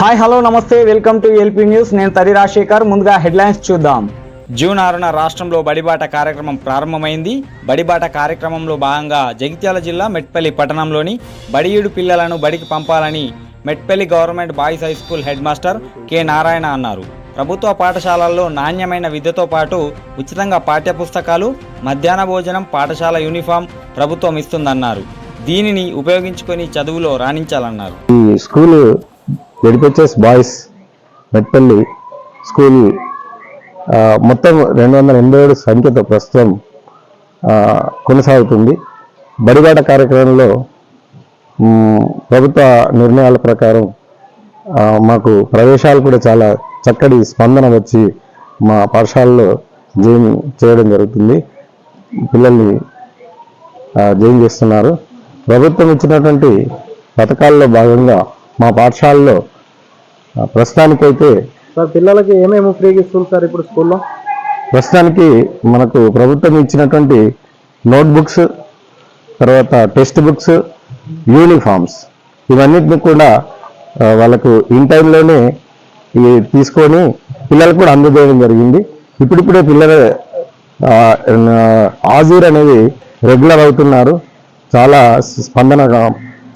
Hi hello namaste. Welcome to LP news నేను తరి రాజశేఖర్. ముందుగా headlines చూద్దాం. జూన్ ఆరున రాష్ట్రంలో బడిబాట కార్యక్రమం ప్రారంభమైంది. బడిబాట కార్యక్రమంలో భాగంగా జగిత్యాల జిల్లా మెట్పల్లి పట్టణంలోని బడియుడు పిల్లలను బడికి పంపాలని Metpalli government boys high school headmaster K Narayana అన్నారు. ప్రభుత్వ పాఠశాలల్లో నాణ్యమైన విద్యతో పాటు ఉచితంగా పాఠ్యపుస్తకాలు మధ్యాహ్న భోజనం పాఠశాల యూనిఫామ్ ప్రభుత్వం ఇస్తుందన్నారు. దీనిని ఉపయోగించుకొని చదువులో రాణించాలన్నారు. ఈ స్కూల్ ఎడిపెచ్ఎస్ బాయ్స్ మెట్పల్లి స్కూల్ మొత్తం రెండు వందల ఎనభై ఏడు సంఖ్యతో ప్రస్తుతం కొనసాగుతుంది. బడిబాట కార్యక్రమంలో ప్రభుత్వ నిర్ణయాల ప్రకారం మాకు ప్రవేశాలు కూడా చాలా చక్కటి స్పందన వచ్చి మా పాఠశాలలో జైన్ చేయడం జరుగుతుంది. పిల్లల్ని జైన్ చేస్తున్నారు. ప్రభుత్వం ఇచ్చినటువంటి పథకాల్లో భాగంగా మా పాఠశాలలో ప్రస్తుతానికైతే సార్ పిల్లలకి ఏమేమి ఫ్రీగా ఇస్తుంది సార్ ఇప్పుడు స్కూల్లో? ప్రస్తుతానికి మనకు ప్రభుత్వం ఇచ్చినటువంటి నోట్ బుక్స్ తర్వాత టెక్స్ట్ బుక్స్ యూనిఫామ్స్ ఇవన్నిటిని కూడా వాళ్ళకు ఇన్ టైంలోనే తీసుకొని పిల్లలకు కూడా అందజేయడం జరిగింది. ఇప్పుడిప్పుడే పిల్లల హాజీర్ అనేది రెగ్యులర్ అవుతున్నారు. చాలా స్పందన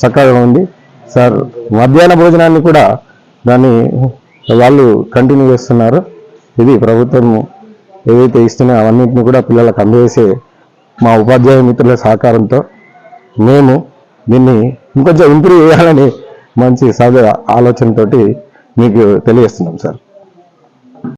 చక్కగా ఉంది. సార్ మధ్యాహ్న భోజనాన్ని కూడా దాన్ని వాళ్ళు కంటిన్యూ చేస్తున్నారు. ఇది ప్రభుత్వం ఏవైతే ఇస్తున్నాయో అవన్నింటిని కూడా పిల్లలకు అందజేసే మా ఉపాధ్యాయ మిత్రుల సహకారంతో మేము దీన్ని ఇంకొంచెం ఇంప్రూవ్ చేయాలని మంచి సహజ ఆలోచనతోటి మీకు తెలియజేస్తున్నాం సార్.